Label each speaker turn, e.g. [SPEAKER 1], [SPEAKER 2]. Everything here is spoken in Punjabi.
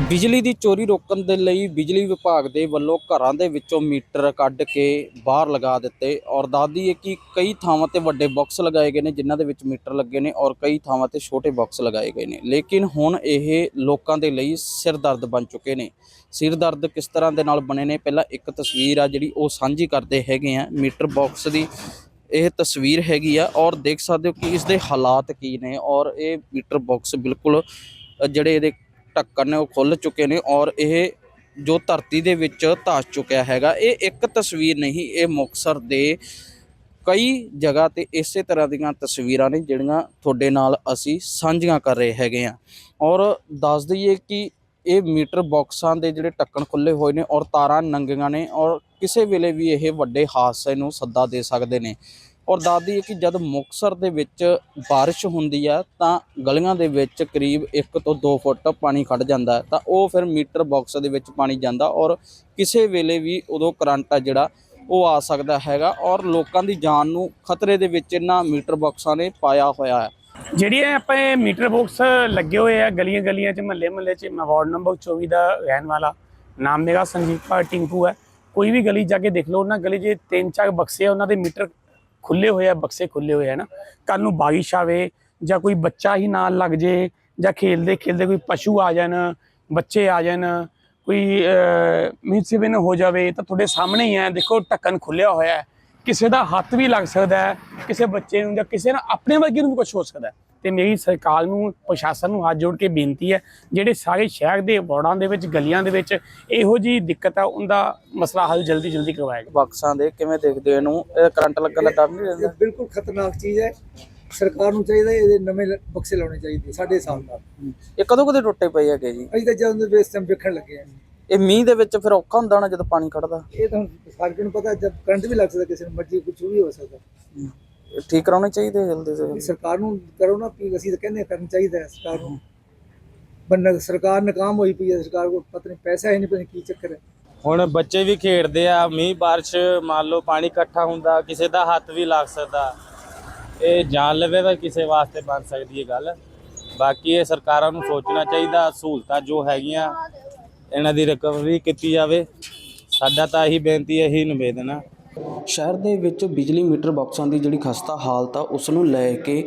[SPEAKER 1] ਬਿਜਲੀ ਦੀ ਚੋਰੀ ਰੋਕਣ ਦੇ ਲਈ ਬਿਜਲੀ ਵਿਭਾਗ ਦੇ ਵੱਲੋਂ ਘਰਾਂ ਦੇ ਵਿੱਚੋਂ ਮੀਟਰ ਕੱਢ ਕੇ ਬਾਹਰ ਲਗਾ ਦਿੱਤੇ। ਔਰ ਦੱਸਦੀ ਹੈ ਕਿ ਕਈ ਥਾਵਾਂ ਤੇ ਵੱਡੇ ਬਾਕਸ ਲਗਾਏ ਗਏ ਨੇ, ਜਿਨ੍ਹਾਂ ਦੇ ਵਿੱਚ ਮੀਟਰ ਲੱਗੇ ਨੇ ਔਰ ਕਈ ਥਾਵਾਂ ਤੇ ਛੋਟੇ ਬਾਕਸ ਲਗਾਏ ਗਏ ਨੇ। ਲੇਕਿਨ ਹੁਣ ਇਹ ਲੋਕਾਂ ਦੇ ਲਈ ਸਿਰ ਦਰਦ ਬਣ ਚੁੱਕੇ ਨੇ। ਸਿਰ ਦਰਦ ਕਿਸ ਤਰ੍ਹਾਂ ਦੇ ਨਾਲ ਬਣੇ ਨੇ? ਪਹਿਲਾਂ ਇੱਕ ਤਸਵੀਰ ਆ ਜਿਹੜੀ ਉਹ ਸਾਂਝੀ ਕਰਦੇ ਹੈਗੇ ਆ ਮੀਟਰ ਬਾਕਸ ਦੀ। ਇਹ ਤਸਵੀਰ ਹੈਗੀ ਆ ਔਰ ਦੇਖ ਸਕਦੇ ਹੋ ਕਿ ਇਸ ਦੇ ਹਾਲਾਤ ਕੀ ਨੇ। ਔਰ ਇਹ ਮੀਟਰ ਬਾਕਸ ਬਿਲਕੁਲ ਜਿਹੜੇ ਇਹਦੇ ਢੱਕਣ ਨੇ ਉਹ ਖੁੱਲ ਚੁੱਕੇ ਨੇ ਔਰ ਇਹ ਜੋ ਧਰਤੀ ਦੇ ਵਿੱਚ ਧਾਸ ਚੁੱਕਿਆ ਹੈਗਾ, ਇਹ ਇੱਕ ਤਸਵੀਰ ਨਹੀਂ, ਇਹ ਮੁਕਤਸਰ ਦੇ ਕਈ ਜਗ੍ਹਾ ਤੇ ਇਸੇ ਤਰ੍ਹਾਂ ਦੀਆਂ ਤਸਵੀਰਾਂ ਨੇ ਜਿਹੜੀਆਂ ਤੁਹਾਡੇ ਨਾਲ ਅਸੀਂ ਸਾਂਝੀਆਂ ਕਰ ਰਹੇ ਹੈਗੇ ਆ ਔਰ ਦੱਸ ਦਈਏ ਕਿ ਇਹ ਮੀਟਰ ਬਾਕਸਾਂ ਦੇ ਜਿਹੜੇ ਢੱਕਣ ਖੁੱਲੇ ਹੋਏ ਨੇ ਔਰ ਤਾਰਾਂ ਨੰਗੀਆਂ ਨੇ ਔਰ ਕਿਸੇ ਵੇਲੇ ਵੀ ਇਹ ਵੱਡੇ ਹਾਦਸੇ ਨੂੰ ਸੱਦਾ ਦੇ ਸਕਦੇ ਨੇ। ਔਰ ਦੱਸਦੀ ਹੈ ਕਿ ਜਦ ਮੁਕਤਸਰ ਦੇ ਵਿੱਚ ਬਾਰਿਸ਼ ਹੁੰਦੀ ਆ, ਤਾਂ ਗਲੀਆਂ ਦੇ ਵਿੱਚ ਕਰੀਬ 1 ਤੋਂ 2 ਫੁੱਟ ਪਾਣੀ ਖੜ ਜਾਂਦਾ ਤਾਂ ਉਹ ਫਿਰ ਮੀਟਰ ਬਾਕਸ ਦੇ ਵਿੱਚ ਪਾਣੀ ਜਾਂਦਾ ਔਰ ਕਿਸੇ ਵੇਲੇ ਵੀ ਉਦੋਂ ਕਰੰਟ ਆ ਜਿਹੜਾ, ਉਹ ਆ ਸਕਦਾ ਹੈਗਾ ਔਰ ਲੋਕਾਂ ਦੀ ਜਾਨ ਨੂੰ ਖਤਰੇ ਦੇ ਵਿੱਚ ਇਹਨਾਂ ਮੀਟਰ ਬਾਕਸਾਂ ਨੇ ਪਾਇਆ ਹੋਇਆ ਹੈ।
[SPEAKER 2] ਜਿਹੜੀ ਆਪਾਂ ਇਹ ਮੀਟਰ ਬਾਕਸ ਲੱਗੇ ਹੋਏ ਆ, ਗਲੀਆਂ ਗਲੀਆਂ 'ਚ, ਮਹੱਲੇ ਮਹੱਲੇ 'ਚ, ਮੈਂ ਵਾਰਡ ਨੰਬਰ 24 ਦਾ ਰਹਿਣ ਵਾਲਾ, ਨਾਮ ਮੇਰਾ ਸੰਜੀਵ ਟਿੰਕੂ ਹੈ। ਕੋਈ ਵੀ ਗਲੀ ਜਾ ਕੇ ਦੇਖ ਲਓ, ਉਹਨਾਂ ਗਲੀ 'ਚ ਤਿੰਨ ਚਾਰ ਬਕਸੇ ਉਹਨਾਂ ਦੇ ਮੀਟਰ ਖੁੱਲੇ ਹੋਏ ਆ, ਬਕਸੇ ਖੁੱਲੇ ਹੋਏ ਆ ਨਾ ਕੱਲ ਨੂੰ ਬਾਰਿਸ਼ ਆਵੇ ਜਾਂ ਕੋਈ ਬੱਚਾ ਹੀ ਨਾਲ ਲੱਗ ਜੇ ਜਾਂ ਖੇਲਦੇ ਖੇਲਦੇ ਕੋਈ ਪਸ਼ੂ ਆ ਜਾਣ, ਬੱਚੇ ਆ ਜਾਣ, ਕੋਈ ਮਿਸਬਿਨ ਹੋ ਜਾਵੇ ਤਾਂ ਤੁਹਾਡੇ ਸਾਹਮਣੇ ਹੀ ਹੈ ਦੇਖੋ ਢੱਕਣ ਖੁੱਲਿਆ ਹੋਇਆ ਕਿਸੇ ਦਾ ਹੱਥ ਵੀ ਲੱਗ ਸਕਦਾ ਹੈ, ਕਿਸੇ ਬੱਚੇ ਨੂੰ ਜਾਂ ਕਿਸੇ ਨਾਲ ਆਪਣੇ ਵਰਗੇ ਨੂੰ ਵੀ ਕੁਝ ਹੋ ਸਕਦਾ ਹੈ। ਤੇ ਮੇਰੀ ਸਰਕਾਰ ਨੂੰ ਪ੍ਰਸ਼ਾਸਨ ਨੂੰ ਹੱਥ ਜੋੜ ਕੇ ਬੇਨਤੀ ਹੈ ਜਿਹੜੇ ਸਾਰੇ ਸ਼ਹਿਰ ਦੇ ਵਾਰਡਾਂ ਦੇ ਵਿੱਚ ਗਲੀਆਂ ਦੇ ਵਿੱਚ ਇਹੋ ਜੀ ਦਿੱਕਤ ਆ ਉਹਦਾ ਮਸਲਾ ਹੱਲ ਜਲਦੀ ਜਲਦੀ ਕਰਵਾਇਆ ਜਾਵੇ।
[SPEAKER 1] ਬਾਕਸਾਂ ਦੇ ਕਿਵੇਂ ਦੇਖਦੇ ਹੋ ਇਹਨੂੰ? ਇਹ ਕਰੰਟ ਲੱਗਣ ਦਾ ਡਰ ਨਹੀਂ ਰਹਿੰਦਾ?
[SPEAKER 3] ਬਿਲਕੁਲ ਖਤਰਨਾਕ ਚੀਜ਼ ਹੈ। ਸਰਕਾਰ ਨੂੰ ਚਾਹੀਦਾ ਇਹਦੇ ਨਵੇਂ ਬਕਸੇ ਲਾਉਣੇ ਚਾਹੀਦੇ ਸਾਡੇ ਹਿਸਾਬ ਨਾਲ।
[SPEAKER 1] ਇਹ ਕਦੋਂ ਕਦੇ ਟੁੱਟੇ ਪਏ ਹੈਗੇ ਜੀ?
[SPEAKER 3] ਅਸੀਂ ਤਾਂ ਜਦੋਂ ਦੇ ਬੇਸ ਟਾਈਮ ਵੇਖਣ ਲੱਗੇ ਆ
[SPEAKER 1] ਇਹ ਮੀਂਹ ਦੇ ਵਿੱਚ ਫਿਰ ਔਖਾ ਹੁੰਦਾ ਨਾ ਜਦੋਂ ਪਾਣੀ ਖੜਦਾ?
[SPEAKER 3] ਇਹ ਤਾਂ ਸਾਰਿਆਂ ਨੂੰ ਪਤਾ ਜਦ ਕਰੰਟ ਵੀ ਲੱਗ ਸਕਦਾ ਕਿਸੇ ਨੂੰ ਮਰਜ਼ੀ ਕੁਝ ਵੀ ਹੋ ਸਕਦਾ।
[SPEAKER 1] ਠੀਕ ਕਰਾਉਣੇ ਚਾਹੀਦੇ ਆ ਜਲਦੀ ਤੋਂ ਜਲਦੀ।
[SPEAKER 3] ਸਰਕਾਰ ਨੂੰ ਕਰੋ ਨਾ ਵੀ ਅਸੀਂ ਤਾਂ ਕਹਿੰਦੇ ਹਾਂ ਕਰਨਾ ਚਾਹੀਦਾ ਹੈ ਸਰਕਾਰ ਨੂੰ। ਬੰਨ ਸਰਕਾਰ ਨਾਕਾਮ ਹੋਈ ਪਈ ਹੈ ਸਰਕਾਰ ਕੋਲ ਪਤਾ ਨਹੀਂ ਪੈਸਾ ਹੀ ਨਹੀਂ ਪਤਾ ਨਹੀਂ ਕੀ ਚੱਕਰ ਹੈ।
[SPEAKER 4] ਹੁਣ ਬੱਚੇ ਵੀ ਖੇਡਦੇ ਆ ਮੀਂਹ ਬਾਰਿਸ਼ ਮੰਨ ਲਓ ਪਾਣੀ ਇਕੱਠਾ ਹੁੰਦਾ ਕਿਸੇ ਦਾ ਹੱਥ ਵੀ ਲੱਗ ਸਕਦਾ। ਇਹ ਜਾਨ ਲਵੇ ਤਾਂ ਕਿਸੇ ਵਾਸਤੇ ਬਣ ਸਕਦੀ ਹੈ ਗੱਲ। ਬਾਕੀ ਇਹ ਸਰਕਾਰਾਂ ਨੂੰ ਸੋਚਣਾ ਚਾਹੀਦਾ ਸਹੂਲਤਾਂ ਜੋ ਹੈਗੀਆਂ ਇਹਨਾਂ ਦੀ ਰਿਕਵਰੀ ਕੀਤੀ ਜਾਵੇ। ਸਾਡਾ ਤਾਂ ਇਹੀ ਬੇਨਤੀ ਹੈ ਇਹੀ ਨਿਵੇਦਨ ਆ।
[SPEAKER 1] ਸ਼ਹਿਰ ਦੇ ਵਿੱਚ ਬਿਜਲੀ ਮੀਟਰ ਬਾਕਸਾਂ ਦੀ ਜਿਹੜੀ ਖਸਤਾ ਹਾਲਤ ਆ ਉਸ ਨੂੰ ਲੈ ਕੇ